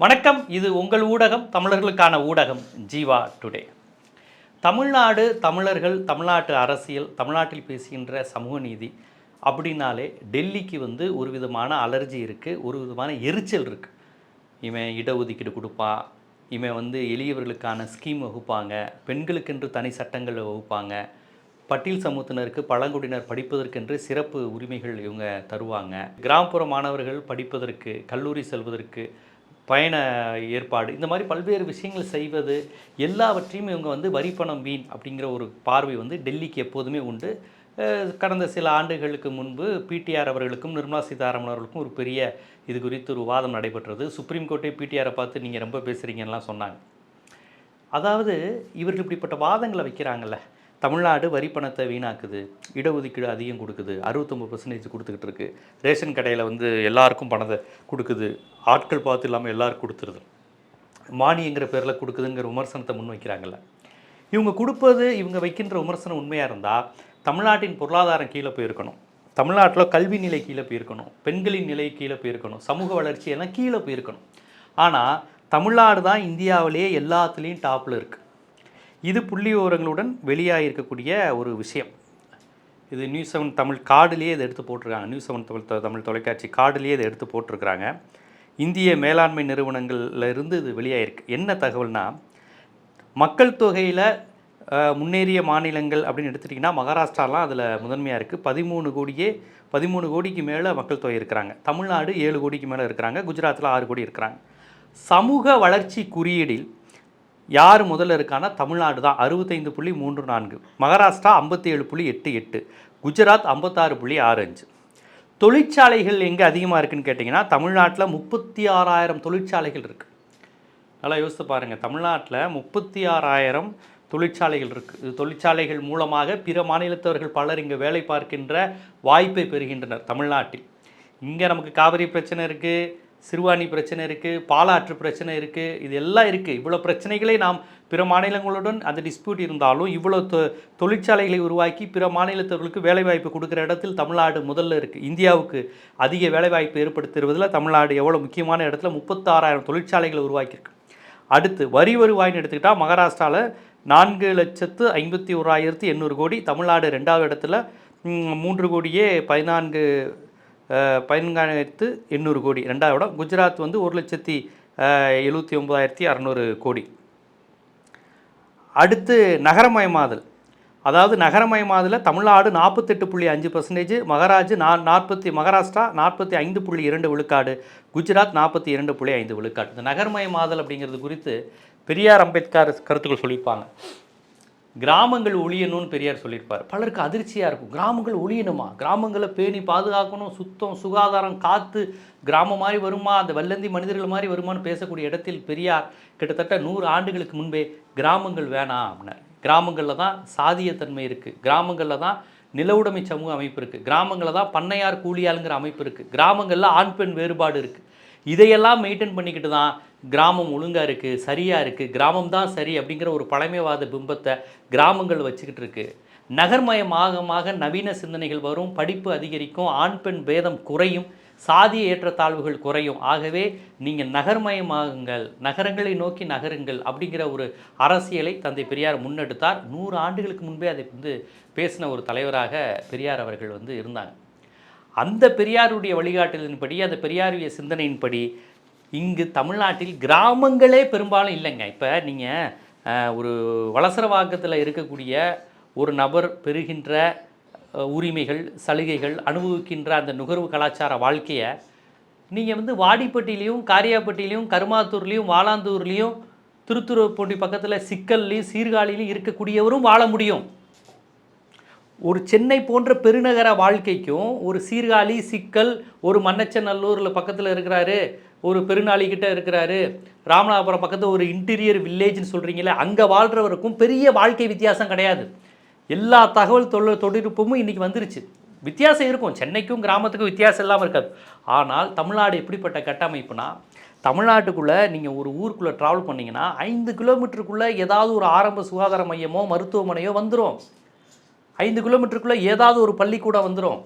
வணக்கம். இது உங்கள் ஊடகம் தமிழர்களுக்கான ஊடகம் ஜீவா டுடே. தமிழ்நாடு தமிழர்கள் தமிழ்நாட்டு அரசியல் தமிழ்நாட்டில் பேசுகின்ற சமூக நீதி அப்படின்னாலே டெல்லிக்கு வந்து ஒரு விதமான அலர்ஜி இருக்குது ஒரு விதமான எரிச்சல் இருக்குது இவன் இடஒதுக்கீடு கொடுப்பான் இவன் வந்து எளியவர்களுக்கான ஸ்கீம் வகுப்பாங்க பெண்களுக்கென்று தனி சட்டங்கள் வகுப்பாங்க பட்டியல் சமூகத்தினருக்கு பழங்குடியினர் படிப்பதற்கென்று சிறப்பு உரிமைகள் இவங்க தருவாங்க. கிராமப்புற மாணவர்கள் படிப்பதற்கு கல்லூரி செல்வதற்கு பயண ஏற்பாடு இந்த மாதிரி பல்வேறு விஷயங்கள் செய்வது எல்லாவற்றையும் இவங்க வந்து வரிப்பணம் வீண் அப்படிங்கிற ஒரு பார்வை வந்து டெல்லிக்கு எப்போதுமே உண்டு. கடந்த சில ஆண்டுகளுக்கு முன்பு பிடிஆர் அவர்களுக்கும் நிர்மலா சீதாராமன் அவர்களுக்கும் ஒரு பெரிய இது குறித்து ஒரு வாதம் நடைபெற்றது. சுப்ரீம் கோர்ட்டே பிடிஆரை பார்த்து நீங்கள் ரொம்ப பேசுகிறீங்கலாம் சொன்னாங்க. அதாவது இவர்கள் இப்படிப்பட்ட வாதங்களை வைக்கிறாங்கல்ல தமிழ்நாடு வரி பணத்தை வீணாக்குது. இடஒதுக்கீடு அதிகம் கொடுக்குது. அறுபத்தொம்பது பர்சன்டேஜ் கொடுத்துக்கிட்டு இருக்கு. ரேஷன் கடையில் வந்து எல்லாருக்கும் பணத்தை கொடுக்குது. ஆட்கள் பார்த்து இல்லாமல் எல்லாருக்கும் கொடுத்துருது. மானியங்கிற பேரில் கொடுக்குதுங்கிற விமர்சனத்தை முன் வைக்கிறாங்கல்ல இவங்க கொடுப்பது இவங்க வைக்கின்ற விமர்சனம் உண்மையாக இருந்தால் தமிழ்நாட்டின் பொருளாதாரம் கீழே போயிருக்கணும். தமிழ்நாட்டில் கல்வி நிலை கீழே போயிருக்கணும். பெண்களின் நிலை கீழே போயிருக்கணும். சமூக வளர்ச்சி எல்லாம் கீழே போயிருக்கணும். ஆனால் தமிழ்நாடு தான் இந்தியாவிலேயே எல்லாத்துலேயும் டாப்பில் இருக்குது இது புள்ளி விவரங்களுடன் வெளியாக இருக்கக்கூடிய ஒரு விஷயம். இது நியூஸ் செவன் தமிழ் கார்டுலேயே இதை எடுத்து போட்டிருக்காங்க. நியூஸ் செவன் தமிழ் தொ- தமிழ் தொலைக்காட்சி கார்டுலேயே இதை எடுத்து போட்டிருக்கிறாங்க. இந்திய மேலாண்மை நிறுவனங்களில் இருந்து இது வெளியாகிருக்கு என்ன தகவல்னா மக்கள் தொகையில் முன்னேறிய மாநிலங்கள் அப்படின்னு எடுத்துட்டிங்கன்னா மகாராஷ்டிராலாம் அதில் முதன்மையாக இருக்குது பதிமூணு கோடியே பதிமூணு கோடிக்கு மேலே மக்கள் தொகை இருக்கிறாங்க. தமிழ்நாடு ஏழு கோடிக்கு மேலே இருக்கிறாங்க. குஜராத்தில் ஆறு கோடி இருக்கிறாங்க. சமூக வளர்ச்சி குறியீடில் யார் முதல்ல இருக்கான்னா தமிழ்நாடு தான்? அறுபத்தைந்து புள்ளி மூன்று நான்கு. மகாராஷ்டிரா ஐம்பத்தி ஏழு புள்ளி எட்டு எட்டு. குஜராத் ஐம்பத்தாறு புள்ளி ஆறு அஞ்சு. தொழிற்சாலைகள் எங்கே அதிகமாக இருக்குன்னு கேட்டிங்கன்னா தமிழ்நாட்டில் முப்பத்தி ஆறாயிரம் தொழிற்சாலைகள் இருக்குது நல்லா யோசித்து பாருங்கள் தமிழ்நாட்டில் முப்பத்தி ஆறாயிரம் தொழிற்சாலைகள் இருக்குது தொழிற்சாலைகள் மூலமாக பிற மாநிலத்தவர்கள் பலர் இங்கே வேலை பார்க்கின்ற வாய்ப்பை பெறுகின்றனர் தமிழ்நாட்டில். இங்கே நமக்கு காவிரி பிரச்சனை இருக்குது சிறுவாணி பிரச்சனை இருக்குது பாலாற்று பிரச்சனை இருக்குது இது எல்லாம் இருக்குது இவ்வளோ பிரச்சனைகளை நாம் பிற மாநிலங்களுடன் அந்த டிஸ்பியூட் இருந்தாலும் இவ்வளோ தொ தொழிற்சாலைகளை உருவாக்கி பிற மாநிலத்தவர்களுக்கு வேலைவாய்ப்பு கொடுக்குற இடத்தில் தமிழ்நாடு முதல்ல இருக்குது இந்தியாவுக்கு அதிக வேலைவாய்ப்பு ஏற்படுத்துவதில் தமிழ்நாடு எவ்வளோ முக்கியமான இடத்துல முப்பத்தாறாயிரம் தொழிற்சாலைகளை உருவாக்கியிருக்கு. அடுத்து வரி வருவாய்னு எடுத்துக்கிட்டால் மகாராஷ்டிராவில் நான்கு லட்சத்து ஐம்பத்தி ஓராயிரத்து எண்ணூறு கோடி தமிழ்நாடு ரெண்டாவது இடத்துல மூன்று கோடியே பதினான்கு அஹ், எண்ணூறு கோடி. ரெண்டாவது இடம் குஜராத் வந்து ஒரு லட்சத்தி எழுபத்தி ஒம்பதாயிரத்தி அறநூறு கோடி. அடுத்து நகரமயமாதல். அதாவது நகரமயமாதலில் தமிழ்நாடு நாற்பத்தெட்டு புள்ளி அஞ்சு பர்சன்டேஜ் மகாராஜ் நா நாற்பத்தி மகாராஷ்டிரா நாற்பத்தி ஐந்து புள்ளி இரண்டு விழுக்காடு குஜராத் நாற்பத்தி இரண்டு புள்ளி ஐந்து விழுக்காடு. இந்த நகரமயமாதல் அப்படிங்கிறது குறித்து பெரியார் அம்பேத்கர் கருத்துக்கள் சொல்லியிருப்பாங்க. கிராமங்கள் ஒழியணும்னு பெரியார் சொல்லியிருப்பார். பலருக்கு அதிர்ச்சியாக இருக்கும். கிராமங்கள் ஒழியணுமா? கிராமங்களை பேணி பாதுகாக்கணும் சுத்தம் சுகாதாரம் காத்து கிராமம் மாதிரி வருமா? அந்த வெள்ளந்தி மனிதர்கள் மாதிரி வருமான்னு பேசக்கூடிய இடத்தில் பெரியார் கிட்டத்தட்ட நூறு ஆண்டுகளுக்கு முன்பே கிராமங்கள் வேணாம் அப்படின்னார். கிராமங்களில் தான் சாதியத்தன்மை இருக்குது கிராமங்களில் தான் நிலவுடைமை சமூக அமைப்பு இருக்குது கிராமங்களில் தான் பண்ணையார் கூலியாளுங்கிற அமைப்பு இருக்குது கிராமங்களில் ஆண் பெண் வேறுபாடு இருக்குது இதையெல்லாம் மெயின்டைன் பண்ணிக்கிட்டு தான் கிராமம் ஒழுங்காக இருக்குது சரியாக இருக்குது கிராமம் தான் சரி அப்படிங்கிற ஒரு பழமைவாத பிம்பத்தை கிராமங்கள் வச்சுக்கிட்டு இருக்கு. நகர்மயமாக நவீன சிந்தனைகள் வரும் படிப்பு அதிகரிக்கும் ஆண் பெண் பேதம் குறையும் சாதிய ஏற்றத்தாழ்வுகள் குறையும். ஆகவே நீங்கள் நகர்மயமாகுங்கள் நகரங்களை நோக்கி நகருங்கள் அப்படிங்கிற ஒரு அரசியலை தந்தை பெரியார் முன்னெடுத்தார். நூறு ஆண்டுகளுக்கு முன்பே அதை வந்து பேசின ஒரு தலைவராக பெரியார் அவர்கள் வந்து இருந்தாங்க. அந்த பெரியாருடைய வழிகாட்டலின்படி அந்த பெரியாருடைய சிந்தனையின்படி இங்கு தமிழ்நாட்டில் கிராமங்களே பெரும்பாலும் இல்லைங்க. இப்போ நீங்கள் ஒரு வலசரவாக்கத்தில் இருக்கக்கூடிய ஒரு நபர் பெறுகின்ற உரிமைகள் சலுகைகள் அனுபவிக்கின்ற அந்த நுகர்வு கலாச்சார வாழ்க்கையை நீங்கள் வந்து வாடிப்பட்டிலையும் காரியாப்பட்டிலையும் கருமாத்தூர்லேயும் வாலாந்தூர்லேயும் திருத்துறைப்பூண்டி பக்கத்தில் சிக்கல்லையும் சீர்காழிலையும் இருக்கக்கூடியவரும் வாழ முடியும். ஒரு சென்னை போன்ற பெருநகர வாழ்க்கைக்கும் ஒரு சீர்காழி சிக்கல் ஒரு மன்னச்சநல்லூரில் பக்கத்தில் இருக்கிறாரு ஒரு பெருநாளிகிட்ட இருக்கிறாரு ராமநாதபுரம் பக்கத்தில் ஒரு இன்டீரியர் வில்லேஜ்னு சொல்கிறீங்களே அங்கே வாழ்கிறவருக்கும் பெரிய வாழ்க்கை வித்தியாசம் கிடையாது. எல்லா தகவல் தொழில் தொழில்நுட்பமும் இன்றைக்கி வந்துருச்சு. வித்தியாசம் இருக்கும். சென்னைக்கும் கிராமத்துக்கும் வித்தியாசம் இல்லாமல் இருக்காது. ஆனால் தமிழ்நாடு எப்படிப்பட்ட கட்டமைப்புனா தமிழ்நாட்டுக்குள்ளே நீங்கள் ஒரு ஊருக்குள்ளே ட்ராவல் பண்ணீங்கன்னா ஐந்து கிலோமீட்டருக்குள்ளே ஏதாவது ஒரு ஆரம்ப சுகாதார மையமோ மருத்துவமனையோ வந்துடும் ஐந்து கிலோமீட்டருக்குள்ளே ஏதாவது ஒரு பள்ளிக்கூடம் வந்துடும்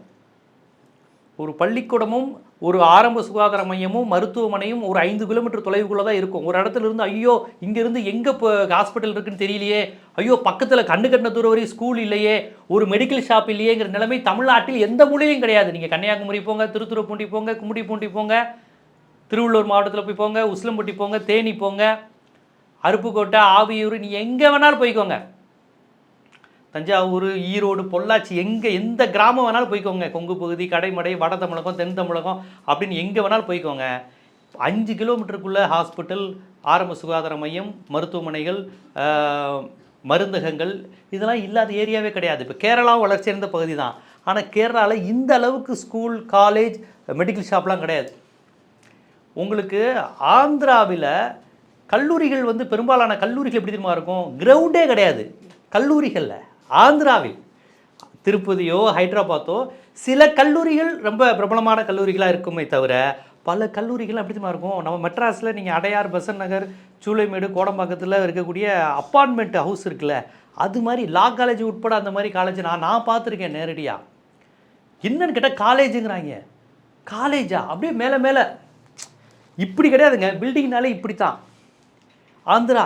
ஒரு பள்ளிக்கூடமும் ஒரு ஆரம்ப சுகாதார மையமும் மருத்துவமனையும் ஒரு ஐந்து கிலோமீட்டர் தொலைவுக்குள்ளே தான் இருக்கும். ஒரு இடத்துல இருந்து ஐயோ இங்கேருந்து எங்கே இப்போ ஹாஸ்பிட்டல் இருக்குன்னு தெரியலையே. ஐயோ பக்கத்தில் கண்ணு கண்ண தூரம் வரையும் ஸ்கூல் இல்லையே. ஒரு மெடிக்கல் ஷாப் இல்லையேங்கிற நிலைமை தமிழ்நாட்டில் எந்த மூலையும் கிடையாது. நீங்கள் கன்னியாகுமரி போங்க திருத்துறைப்பூண்டி போங்க கும்மிடிப்பூண்டி போங்க திருவள்ளூர் மாவட்டத்தில் போய் போங்க உசிலம்பட்டி போங்க தேனி போங்க அருப்புக்கோட்டை ஆவியூர் நீ எங்கே வேணாலும் போய்க்கோங்க. தஞ்சாவூர் ஈரோடு பொள்ளாச்சி எங்கே எந்த கிராமம் வேணாலும் போய்க்கோங்க. கொங்கு பகுதி கடைமடை வட தமிழகம் தென் தமிழகம் அப்படின்னு எங்கே வேணாலும் போய்க்கோங்க. அஞ்சு கிலோமீட்டருக்குள்ளே ஹாஸ்பிட்டல் ஆரம்ப சுகாதார மையம் மருத்துவமனைகள் மருந்தகங்கள் இதெல்லாம் இல்லாத ஏரியாவே கிடையாது. இப்போ கேரளாவும் வளர்ச்சியடைந்த பகுதி தான். ஆனால் கேரளாவில் இந்த அளவுக்கு ஸ்கூல் காலேஜ் மெடிக்கல் ஷாப்லாம் கிடையாது. உங்களுக்கு ஆந்திராவில் கல்லூரிகள் வந்து பெரும்பாலான கல்லூரிகள் எப்படி தெரியுமா இருக்கும்? கிரவுண்டே கிடையாது. கல்லூரிகளில். ஆந்திராவில் திருப்பதியோ ஹைதராபாத்தோ சில கல்லூரிகள் ரொம்ப பிரபலமான கல்லூரிகளாக இருக்குமே தவிர பல கல்லூரிகள் அப்படி தான் இருக்கும். நம்ம மெட்ராஸில் நீங்கள் அடையார் பெசன் நகர் சூளைமேடு கோடம்பாக்கத்தில் இருக்கக்கூடிய அப்பார்ட்மெண்ட் ஹவுஸ் இருக்குல்ல அது மாதிரி லா காலேஜ் உட்பட அந்த மாதிரி காலேஜ் நான் நான் பார்த்துருக்கேன் நேரடியாக என்னன்னு கேட்டால் காலேஜுங்கிறாங்க. காலேஜா? அப்படியே மேலே மேலே. இப்படி கிடையாதுங்க. பில்டிங்னாலே இப்படி தான் ஆந்திரா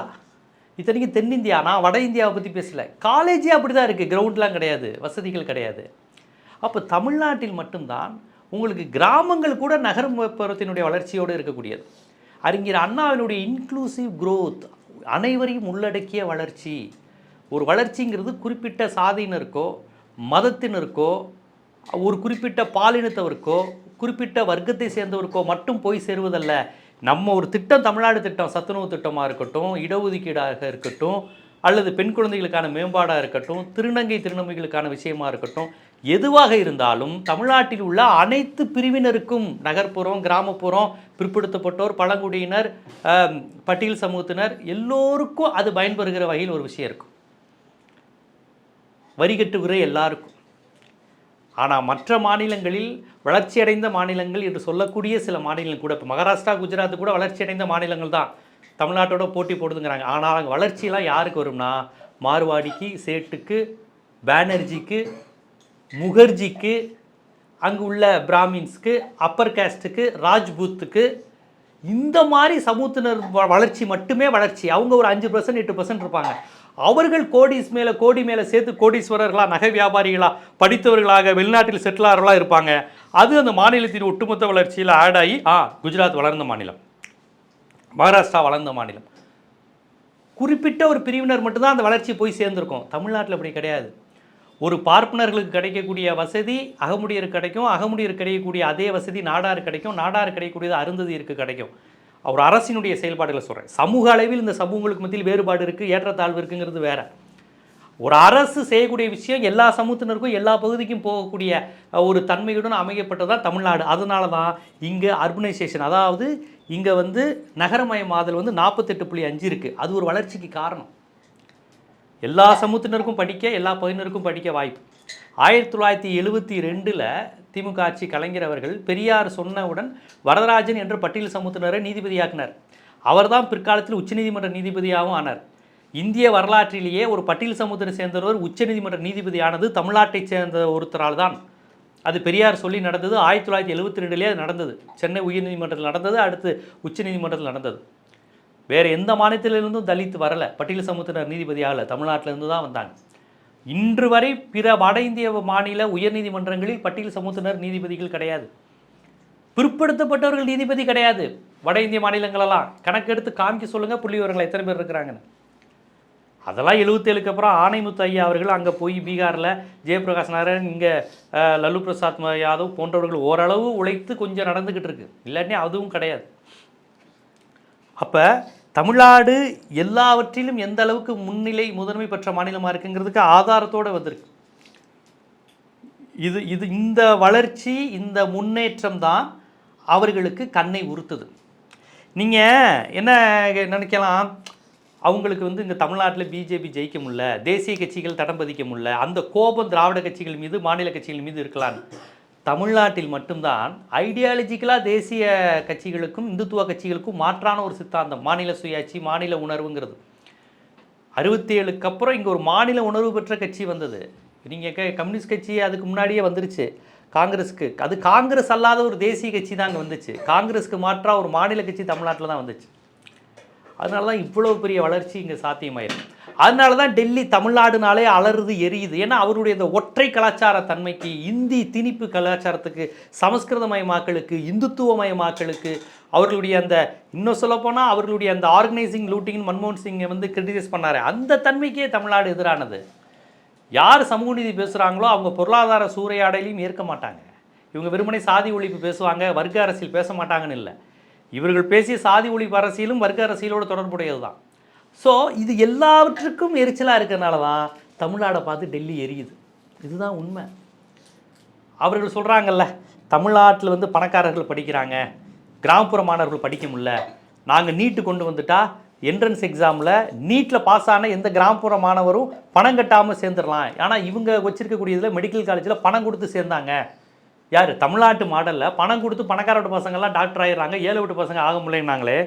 இத்தனைக்கும் தென்னிந்தியா நான் வட இந்தியாவை பற்றி பேசலை. காலேஜே அப்படி தான் இருக்குது கிரவுண்ட்லாம் கிடையாது. வசதிகள் கிடையாது. அப்போ தமிழ்நாட்டில் மட்டும்தான் உங்களுக்கு கிராமங்கள் கூட நகர்ப்புறத்தினுடைய வளர்ச்சியோடு இருக்கக்கூடியது. அறிஞர் அண்ணாவினுடைய இன்க்ளூசிவ் குரோத் அனைவரையும் உள்ளடக்கிய வளர்ச்சி. ஒரு வளர்ச்சிங்கிறது குறிப்பிட்ட சாதியினருக்கோ மதத்தினருக்கோ ஒரு குறிப்பிட்ட பாலினத்தவருக்கோ குறிப்பிட்ட வர்க்கத்தை சேர்ந்தவருக்கோ மட்டும் போய் சேருவதல்ல. நம்ம ஒரு திட்டம் தமிழ்நாடு திட்டம் சத்துணவு திட்டமாக இருக்கட்டும் இடஒதுக்கீடாக இருக்கட்டும் அல்லது பெண் குழந்தைகளுக்கான மேம்பாடாக இருக்கட்டும் திருநங்கை திருநங்கைகளுக்கான விஷயமா இருக்கட்டும் எதுவாக இருந்தாலும் தமிழ்நாட்டில் உள்ள அனைத்து பிரிவினருக்கும் நகர்ப்புறம் கிராமப்புறம் பிற்படுத்தப்பட்டோர் பழங்குடியினர் பட்டியல் சமூகத்தினர் எல்லோருக்கும் அது பயன்பெறுகிற வகையில் ஒரு விஷயம் இருக்கும். வரிகட்டுகிற எல்லாருக்கும். ஆனால் மற்ற மாநிலங்களில் வளர்ச்சியடைந்த மாநிலங்கள் என்று சொல்லக்கூடிய சில மாநிலங்கள் கூட இப்போ மகாராஷ்டிரா குஜராத் கூட வளர்ச்சியடைந்த மாநிலங்கள் தான். தமிழ்நாட்டோட போட்டி போடுதுங்கிறாங்க. ஆனால் அங்கே வளர்ச்சியெல்லாம் யாருக்கு வரும்னா மார்வாடிக்கு சேட்டுக்கு பேனர்ஜிக்கு முகர்ஜிக்கு அங்கே உள்ள பிராமின்ஸ்க்கு அப்பர் காஸ்ட்டுக்கு ராஜ்பூத்துக்கு இந்த மாதிரி சமூகத்தினர் வ- வளர்ச்சி மட்டுமே வளர்ச்சி. அவங்க ஒரு அஞ்சு பர்சன்ட் எட்டு பர்சன்ட் இருப்பாங்க. அவர்கள் கோடிஸ் மேலே கோடி மேலே சேர்த்து கோடீஸ்வரர்களாக நகை வியாபாரிகளாக படித்தவர்களாக வெளிநாட்டில் செட்டிலார்களாக இருப்பாங்க. அது அந்த மாநிலத்தின் ஒட்டுமொத்த வளர்ச்சியில் ஆட் ஆகி ஆ குஜராத் வளர்ந்த மாநிலம். மகாராஷ்டிரா வளர்ந்த மாநிலம். குறிப்பிட்ட ஒரு பிரிவினர் மட்டும்தான் அந்த வளர்ச்சி போய் சேர்ந்துருக்கும். தமிழ்நாட்டில் அப்படி கிடையாது. ஒரு பார்ப்பனர்களுக்கு கிடைக்கக்கூடிய வசதி அகமுடியருக்கு கிடைக்கும். அகமுடியருக்கு கிடைக்கக்கூடிய அதே வசதி நாடார் கிடைக்கும். நாடார் கிடைக்கக்கூடியது அருந்ததியருக்கு கிடைக்கும். அவர் அரசினுடைய செயல்பாடுகளை சொல்கிறேன் சமூக அளவில் இந்த சமூகங்களுக்கு மத்தியில் வேறுபாடு இருக்குது ஏற்றத்தாழ்வு இருக்குங்கிறது வேறு. ஒரு அரசு செய்யக்கூடிய விஷயம் எல்லா சமூகத்தினருக்கும் எல்லா பகுதிக்கும் போகக்கூடிய ஒரு தன்மையுடன் அமைக்கப்பட்டதான் தமிழ்நாடு. அதனால தான் இங்கே அர்பனைசேஷன் அதாவது இங்கே வந்து நகரமயமாதல் வந்து நாற்பத்தெட்டு புள்ளி அஞ்சு இருக்குது அது ஒரு வளர்ச்சிக்கு காரணம். எல்லா சமூகத்தினருக்கும் படிக்க எல்லா பகுதியினருக்கும் படிக்க வாய்ப்பு. ஆயிரத்தி தொள்ளாயிரத்தி எழுபத்தி ரெண்டில் திமுக ஆட்சி கலைஞர் அவர்கள் பெரியார் சொன்னவுடன் வரதராஜன் என்ற பட்டியல் சமூகத்தினரை நீதிபதியாக்கினார். அவர்தான் பிற்காலத்தில் உச்சநீதிமன்ற நீதிபதியாகவும் ஆனார். இந்திய வரலாற்றிலேயே ஒரு பட்டியல் சமூகத்தை சேர்ந்தவர் உச்சநீதிமன்ற நீதிபதி ஆனது தமிழ்நாட்டைச் சேர்ந்த ஒருத்தரால் தான் அது பெரியார் சொல்லி நடந்தது ஆயிரத்தி தொள்ளாயிரத்தி எழுபத்தி ரெண்டுலேயே அது நடந்தது. சென்னை உயர்நீதிமன்றத்தில் நடந்தது அடுத்து உச்சநீதிமன்றத்தில் நடந்தது. வேறு எந்த மாநிலத்திலிருந்தும் தலித் வரலை. பட்டியல் சமூகத்தினர் நீதிபதி ஆகலை தமிழ்நாட்டிலிருந்து தான் வந்தாங்க. இன்று வரை பிற வட இந்திய மாநில உயர்நீதிமன்றங்களில் பட்டியல் சமூகத்தினர் நீதிபதிகள் கிடையாது. பிற்படுத்தப்பட்டவர்கள் நீதிபதி கிடையாது. வட இந்திய மாநிலங்களெல்லாம் கணக்கெடுத்து காமிக்க சொல்லுங்கள் புள்ளி விவரங்கள் எத்தனை பேர் இருக்கிறாங்கன்னு. அதெல்லாம் எழுபத்தேழுக்கு அப்புறம் ஆணைமுத்து ஐயா அவர்கள் அங்கே போய் பீகாரில் ஜெயபிரகாஷ் நாராயண் இங்கே லல்லு பிரசாத் யாதவ் போன்றவர்கள் ஓரளவு உழைத்து கொஞ்சம் நடந்துக்கிட்டு இருக்கு. இல்லாட்டி அதுவும் கிடையாது. அப்போ தமிழ்நாடு எல்லாவற்றிலும் எந்த அளவுக்கு முன்னிலை முதன்மை பெற்ற மாநிலமாக இருக்குங்கிறதுக்கு ஆதாரத்தோடு வந்திருக்கு. இது இது இந்த வளர்ச்சி இந்த முன்னேற்றம் தான் அவர்களுக்கு கண்ணை உறுத்துது. நீங்கள் என்ன நினைக்கலாம்? அவங்களுக்கு வந்து இங்கே தமிழ்நாட்டில் பிஜேபி ஜெயிக்க முடியல தேசிய கட்சிகள் தடம் பதிக்க முடியல அந்த கோபம் திராவிட கட்சிகள் மீது மாநில கட்சிகள் மீது இருக்கலான்னு தமிழ்நாட்டில் மட்டும்தான் ஐடியாலஜிக்கலாக தேசிய கட்சிகளுக்கும் இந்துத்துவ கட்சிகளுக்கும் மாற்றான ஒரு சித்தாந்தம் மாநில சுயாட்சி மாநில உணர்வுங்கிறது. அறுபத்தி ஏழுக்கு அப்புறம் இங்கே ஒரு மாநில உணர்வு பெற்ற கட்சி வந்தது. நீங்கள் க கம்யூனிஸ்ட் கட்சி அதுக்கு முன்னாடியே வந்துருச்சு. காங்கிரஸுக்கு. அது காங்கிரஸ் அல்லாத ஒரு தேசிய கட்சி தான் அங்கே வந்துச்சு. காங்கிரஸுக்கு மாற்றாக ஒரு மாநில கட்சி தமிழ்நாட்டில் தான் வந்துச்சு. அதனால தான் இவ்வளோ பெரிய வளர்ச்சி இங்கே சாத்தியமாயிருக்கு. அதனால தான் டெல்லி தமிழ்நாடுனாலே அலறுது எரியுது. ஏன்னா அவருடைய இந்த ஒற்றை கலாச்சார தன்மைக்கு இந்தி திணிப்பு கலாச்சாரத்துக்கு சமஸ்கிருதமயமாக்கலுக்கு இந்துத்துவமயமாக்கலுக்கு அவர்களுடைய அந்த இன்னும் சொல்லப்போனால் அவர்களுடைய அந்த ஆர்கனைசிங் லூட்டிங் மன்மோகன் சிங்கை வந்து கிரிட்டிசைஸ் பண்ணாரு. அந்த தன்மைக்கே தமிழ்நாடு எதிரானது. யார் சமூக நீதி பேசுகிறாங்களோ அவங்க பொருளாதார சூறையாடலையும் ஏற்க மாட்டாங்க. இவங்க வெறுமனே சாதி ஒழிப்பு பேசுவாங்க வர்க்க அரசியல் பேச மாட்டாங்கன்னு இல்லை. இவர்கள் பேசிய சாதி ஒழிப்பு அரசியலும் வர்க்க அரசியலோடு தொடர்புடையது தான் ஸோ இது எல்லாவற்றுக்கும் எரிச்சலாக இருக்கிறனால தான் தமிழ்நாடை பார்த்து டெல்லி எரியுது. இதுதான் உண்மை. அவர்கள் சொல்கிறாங்கல்ல தமிழ்நாட்டில் வந்து பணக்காரர்கள் படிக்கிறாங்க கிராமப்புற மாணவர்கள் படிக்க முடியல நாங்கள் நீட்டு கொண்டு வந்துட்டா என்ட்ரன்ஸ் எக்ஸாமில் நீட்டில் பாஸ் ஆன எந்த கிராமப்புற மாணவரும் பணம் கட்டாமல் சேர்ந்துடலாம். ஆனால் இவங்க வச்சிருக்கக்கூடியதில் மெடிக்கல் காலேஜில் பணம் கொடுத்து சேர்ந்தாங்க. யார்? தமிழ்நாட்டு மாடலில் பணம் கொடுத்து பணக்கார வீட்டு பசங்கள்லாம் டாக்டர் ஆயிடுறாங்க ஏழை வீட்டு பசங்க ஆக முடியலனாங்களே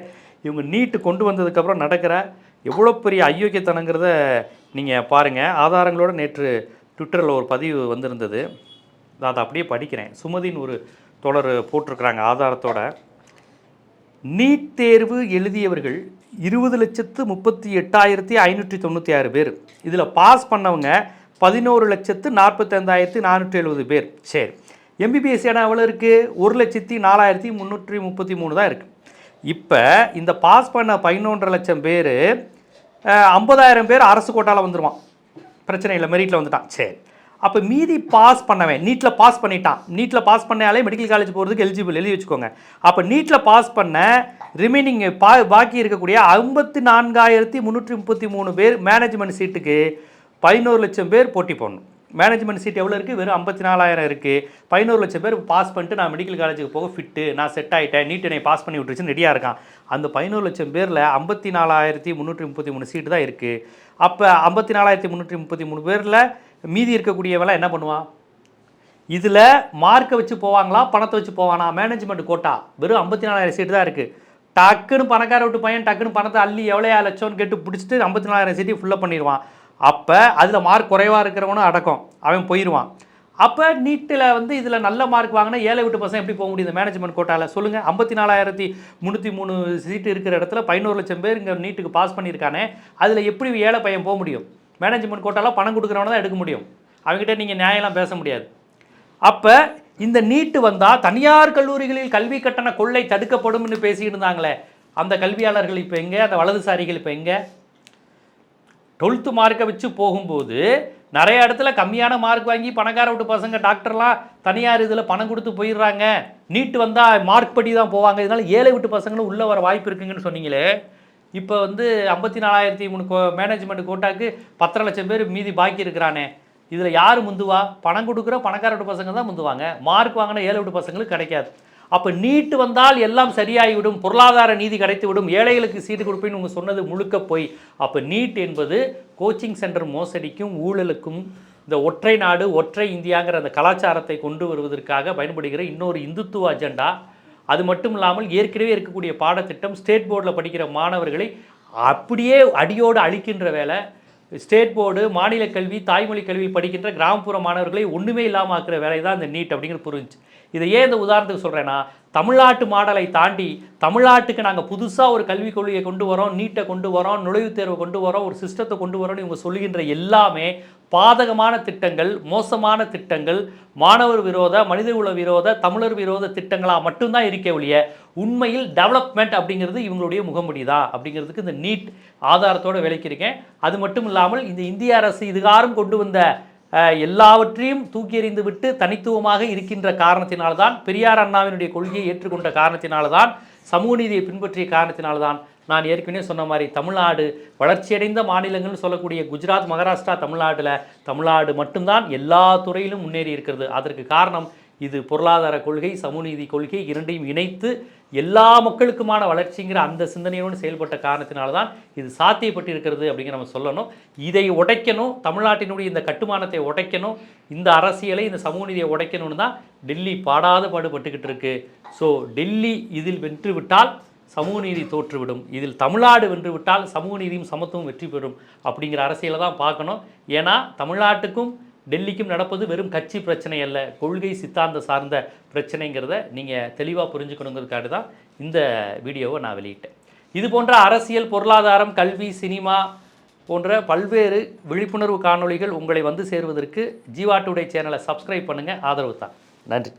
இவங்க நீட்டு கொண்டு வந்ததுக்கப்புறம் நடக்கிற எவ்வளோ பெரிய அயோக்கியத்தனங்கிறத நீங்கள் பாருங்கள் ஆதாரங்களோட நேற்று ட்விட்டரில் ஒரு பதிவு வந்திருந்தது. நான் அதை அப்படியே படிக்கிறேன். சுமதின்னு ஒரு தொடர் போட்டிருக்கிறாங்க ஆதாரத்தோட. நீட் தேர்வு எழுதியவர்கள் இருபது லட்சத்து முப்பத்தி எட்டாயிரத்தி ஐநூற்றி தொண்ணூற்றி ஆறு பேர். இதில் பாஸ் பண்ணவங்க பதினோரு லட்சத்து நாற்பத்தைந்தாயிரத்தி நானூற்றி எழுபது பேர். சரி. எம்பிபிஎஸ் இடம் எவ்வளோ இருக்குது ஒரு லட்சத்தி நாலாயிரத்தி முந்நூற்றி முப்பத்தி மூணு தான் இருக்குது இப்போ இந்த பாஸ் பண்ண பதினொன்றரை லட்சம் பேர் ஐம்பதாயிரம் பேர் அரசு கோட்டாவில் வந்துடுவான் பிரச்சனை இல்லை மெரிட்டில் வந்துட்டான். சரி. அப்போ மீதி பாஸ் பண்ணவன் நீட்டில் பாஸ் பண்ணிட்டான். நீட்டில் பாஸ் பண்ணாலே மெடிக்கல் காலேஜ் போகிறதுக்கு எலிஜிபிள் எழுதி வச்சுக்கோங்க. அப்போ நீட்டில் பாஸ் பண்ண ரிமைனிங் பா பாக்கி இருக்கக்கூடிய ஐம்பத்தி நான்காயிரத்தி முந்நூற்றி முப்பத்தி மூணு பேர் மேனேஜ்மெண்ட் சீட்டுக்கு பதினோரு லட்சம் பேர் போட்டி போடணும். மேனேஜ்மெண்ட் சீட் எவ்வளோ இருக்குது வெறும் ஐம்பத்தி நாலாயிரம் இருக்குது பதினோரு லட்சம் பேர் பாஸ் பண்ணிட்டு நான் மெடிக்கல் காலேஜுக்கு போக ஃபிட்டு நான் செட் ஆகிட்டேன் நீட் என்னை பாஸ் பண்ணி விட்டுருச்சுன்னு ரெடியாக இருக்கான். அந்த பதினோரு லட்சம் பேரில் ஐம்பத்தி நாலாயிரத்தி முந்நூற்றி முப்பத்தி மூணு சீட்டு தான் இருக்குது அப்போ ஐம்பத்தி நாலாயிரத்தி முந்நூற்றி முப்பத்தி மூணு பேரில் மீதி இருக்கக்கூடியவெல்லாம் என்ன பண்ணுவான்? இதில் மார்க்கை வச்சு போவாங்களா? பணத்தை வச்சு போவானா? மேனேஜ்மெண்ட் கோட்டா வெறும் ஐம்பத்தி நாலாயிரம் சீட்டு தான் இருக்குது டக்குன்னு பணக்கார விட்டு பையன் டக்குன்னு பணத்தை அள்ளி எவ்வளோ லட்சம்னு கேட்டு பிடிச்சிட்டு ஐம்பத்தி நாலாயிரம் சீட்டு ஃபுல்லாக பண்ணிடுவான். அப்போ அதில் மார்க் குறைவாக இருக்கிறவனும் அடக்கம். அவன் போயிடுவான் அப்போ நீட்டில் வந்து இதில் நல்ல மார்க் வாங்கினா ஏழை விட்டு பசங்க எப்படி போக முடியும்? இந்த மேனேஜ்மெண்ட் கோட்டாவில் சொல்லுங்கள் ஐம்பத்தி நாலாயிரத்தி முந்நூற்றி மூணு சீட்டு இருக்கிற இடத்துல பதினோரு லட்சம் பேர் இங்கே நீட்டுக்கு பாஸ் பண்ணியிருக்கானே அதில் எப்படி ஏழை பையன் போக முடியும்? மேனேஜ்மெண்ட் கோட்டாவில் பணம் கொடுக்குறவன தான் எடுக்க முடியும். அவங்ககிட்ட நீங்கள் நியாயம்லாம் பேச முடியாது. அப்போ இந்த நீட்டு வந்தால் தனியார் கல்லூரிகளில் கல்வி கட்டண கொள்ளை தடுக்கப்படும்னு பேசிட்டு இருந்தாங்களே அந்த கல்வியாளர்கள் இப்போ எங்கே? அந்த வலதுசாரிகள் இப்போ எங்கே? டுவெல்த்து மார்க்கை வச்சு போகும்போது நிறைய இடத்துல கம்மியான மார்க் வாங்கி பணக்கார விட்டு பசங்க டாக்டர்லாம் தனியார் இதில் பணம் கொடுத்து போயிடுறாங்க. நீட்டு வந்தால் மார்க் படி தான் போவாங்க. இதனால ஏழை விட்டு பசங்களும் உள்ளே வர வாய்ப்பு இருக்குங்கன்னு சொன்னீங்களே. இப்போ வந்து ஐம்பத்தி நாலாயிரத்தி மூணு கோ மேனேஜ்மெண்ட் கோட்டாக்கு பத்தரை லட்சம் பேர் மீதி பாக்கி இருக்கிறானே. இதில் யார் முந்துவா? பணம் கொடுக்குற பணக்கார விட்டு பசங்க தான் முந்துவாங்க. மார்க் வாங்கின ஏழை விட்டு பசங்களுக்கு கிடைக்காது. அப்போ நீட்டு வந்தால் எல்லாம் சரியாகிவிடும் பொருளாதார நீதி கிடைத்துவிடும் ஏழைகளுக்கு சீட்டு கொடுப்பேன்னு உங்கள் சொன்னது முழுக்க போய். அப்போ நீட் என்பது கோச்சிங் சென்டர் மோசடிக்கும் ஊழலுக்கும் இந்த ஒற்றை நாடு ஒற்றை இந்தியாங்கிற அந்த கலாச்சாரத்தை கொண்டு வருவதற்காக பயன்படுகிற இன்னொரு இந்துத்துவ அஜெண்டா. அது மட்டும் இல்லாமல் ஏற்கனவே இருக்கக்கூடிய பாடத்திட்டம் ஸ்டேட் போர்டில் படிக்கிற மாணவர்களை அப்படியே அடியோடு அழிக்கின்ற வேலை. ஸ்டேட் போர்டு மாநில கல்வி தாய்மொழி கல்வி படிக்கின்ற கிராமப்புற மாணவர்களை ஒன்றுமே இல்லாமல் ஆக்கிற வேலை தான் இந்த நீட் அப்படிங்கிறது புரிஞ்சுச்சு இதை ஏன் இந்த உதாரணத்துக்கு சொல்கிறேன்னா தமிழ்நாட்டு மாடலை தாண்டி தமிழ்நாட்டுக்கு நாங்கள் புதுசாக ஒரு கல்விக் கொள்கையை கொண்டு வரோம் நீட்டை கொண்டு வரோம் நுழைவுத் தேர்வை கொண்டு வரோம் ஒரு சிஸ்டத்தை கொண்டு வரோம்னு இவங்க சொல்லுகின்ற எல்லாமே பாதகமான திட்டங்கள் மோசமான திட்டங்கள் மாணவர் விரோத மனித மனிதகுல விரோத தமிழர் விரோத திட்டங்களாக மட்டும்தான் இருக்க ஒழிய உண்மையில் டெவலப்மெண்ட் அப்படிங்கிறது இவங்களுடைய முகமுடி தான் அப்படிங்கிறதுக்கு இந்த நீட் ஆதாரத்தோடு விளக்கியிருக்கேன். அது மட்டும் இல்லாமல் இந்த இந்திய அரசு இதுகாரும் கொண்டு வந்த எல்லாவற்றையும் தூக்கி எறிந்து விட்டு தனித்துவமாக இருக்கின்ற காரணத்தினால்தான் பெரியார் அண்ணாவினுடைய கொள்கையை ஏற்றுக்கொண்ட காரணத்தினால்தான் சமூக நீதியை பின்பற்றிய காரணத்தினால்தான் நான் ஏற்கனவே சொன்ன மாதிரி தமிழ்நாடு வளர்ச்சியடைந்த மாநிலங்கள்னு சொல்லக்கூடிய குஜராத் மகாராஷ்டிரா தமிழ்நாட்டில் தமிழ்நாடு மட்டும்தான் எல்லா துறையிலும் முன்னேறி இருக்கிறது. அதற்கு காரணம் இது பொருளாதார கொள்கை சமூகநீதி கொள்கை இரண்டையும் இணைத்து எல்லா மக்களுக்குமான வளர்ச்சிங்கிற அந்த சிந்தனையோடு செயல்பட்ட காரணத்தினால தான் இது சாத்தியப்பட்டு இருக்கிறது அப்படிங்கிற நம்ம சொல்லணும். இதை உடைக்கணும் தமிழ்நாட்டினுடைய இந்த கட்டுமானத்தை உடைக்கணும் இந்த அரசியலை இந்த சமூக நீதியை உடைக்கணும்னு தான் டெல்லி பாடாத பாடுபட்டுக்கிட்டு இருக்கு. ஸோ டெல்லி இதில் வென்று விட்டால் சமூக நீதி தோற்றுவிடும். இதில் தமிழ்நாடு வென்று விட்டால் சமூக நீதியும் சமத்துவம் வெற்றி பெறும் அப்படிங்கிற அரசியலை தான் பார்க்கணும். ஏன்னா தமிழ்நாட்டுக்கும் டெல்லிக்கும் நடப்பது வெறும் கட்சி பிரச்சனை அல்ல கொள்கை சித்தாந்த சார்ந்த பிரச்சனைங்கிறத நீங்கள் தெளிவாக புரிஞ்சுக்கணுங்கிறதுக்காக தான் இந்த வீடியோவை நான் வெளியிட்டேன். இது போன்ற அரசியல் பொருளாதாரம் கல்வி சினிமா போன்ற பல்வேறு விழிப்புணர்வு காணொளிகள் உங்களை வந்து சேருவதற்கு ஜீவா டுடே சேனலை சப்ஸ்கிரைப் பண்ணுங்கள் ஆதரவு தான். நன்றி.